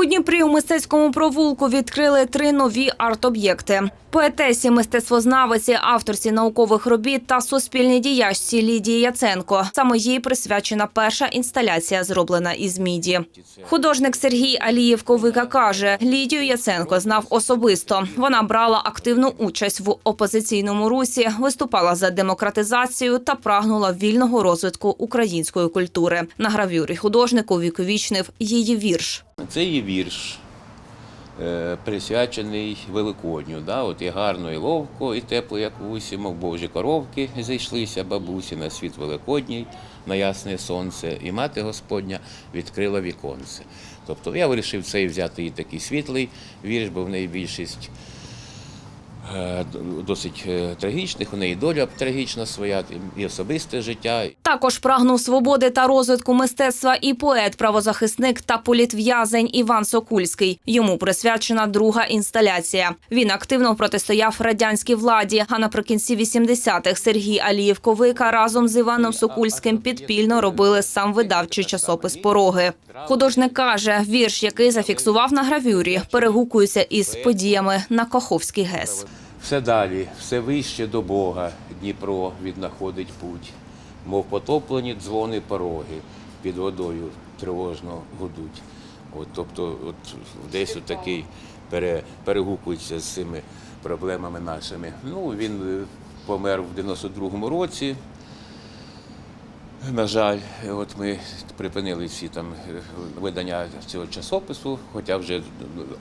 У Дніпрі у мистецькому провулку відкрили три нові арт-об'єкти. Поетесі, мистецтвознавиці, авторці наукових робіт та суспільній діячці Лідії Яценко. Саме їй присвячена перша інсталяція, зроблена із міді. Художник Сергій Алієв Ковика каже, Лідію Яценко знав особисто. Вона брала активну участь в опозиційному русі, виступала за демократизацію та прагнула вільного розвитку української культури. На гравюрі художник увіковічнив її вірш. Це є вірш, присвячений Великодню. Да? От і гарно, і ловко, і тепло, як в божі коровки зійшлися бабусі на світ Великодній, на ясне сонце, і мати Господня відкрила віконце. Тобто я вирішив цей взяти і такий світлий вірш, бо в неї більшість е, досить е, трагічних, у неї доля трагічна своя, і особисте життя, Також прагнув свободи та розвитку мистецтва і поет, правозахисник та політв'язень Іван Сокульський. Йому присвячена друга інсталяція. Він активно протистояв радянській владі. А наприкінці 80-х Сергій Алієв Ковика разом з Іваном Сокульським підпільно робили сам видавчий часопис Пороги. Художник каже, вірш, який зафіксував на гравюрі, перегукується із подіями на Каховський ГЕС. Все далі, все вище до Бога Дніпро віднаходить путь, мов потоплені дзвони пороги під водою тривожно гудуть. От, тобто, от десь от такий пере, перегукується з цими проблемами нашими. Ну, він е, помер в 92-му році. На жаль, от ми припинили всі там е, видання цього часопису, хоча вже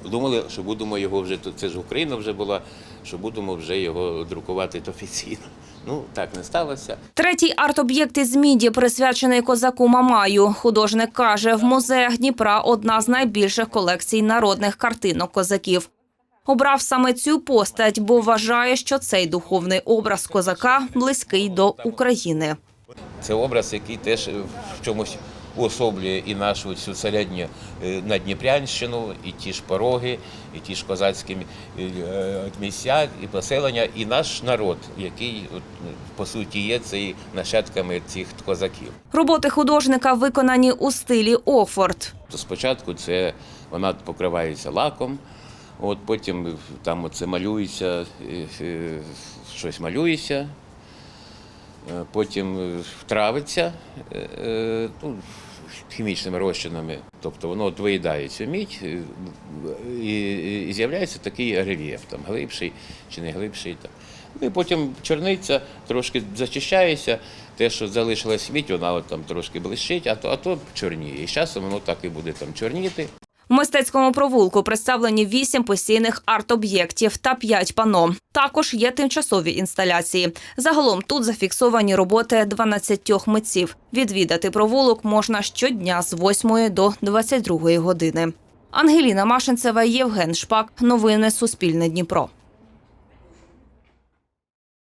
думали, що будемо його вже. Це ж Україна вже була, що будемо вже його друкувати офіційно. Ну так не сталося. Третій арт-об'єкт із міді присвячений козаку Мамаю. Художник каже, в музеях Дніпра одна з найбільших колекцій народних картинок козаків. Обрав саме цю постать, бо вважає, що цей духовний образ козака близький до України. Це образ, який теж в чомусь уособлює і нашу цю середню е, Надніпрянщину, і ті ж пороги, і ті ж козацькі е, місця, і поселення, і наш народ, який по суті є цей нащадками цих козаків. Роботи художника виконані у стилі Офорт. Спочатку це вона покривається лаком, от потім там оце малюється, е, щось малюється, потім е, травиться е, е, ну, хімічними розчинами, тобто воно от виїдає мідь е, і, і з'являється такий рельєф, там глибший чи не глибший. Там. Ну і потім чорниця трошки зачищається, те, що залишилась мідь, вона от там трошки блищить, а то, а то чорніє. І з часом воно так і буде там чорніти. В мистецькому провулку представлені вісім постійних арт-об'єктів та п'ять пано. Також є тимчасові інсталяції. Загалом тут зафіксовані роботи 12 митців. Відвідати провулок можна щодня з 8 до 22 години. Ангеліна Машинцева, Євген Шпак. Новини Суспільне Дніпро.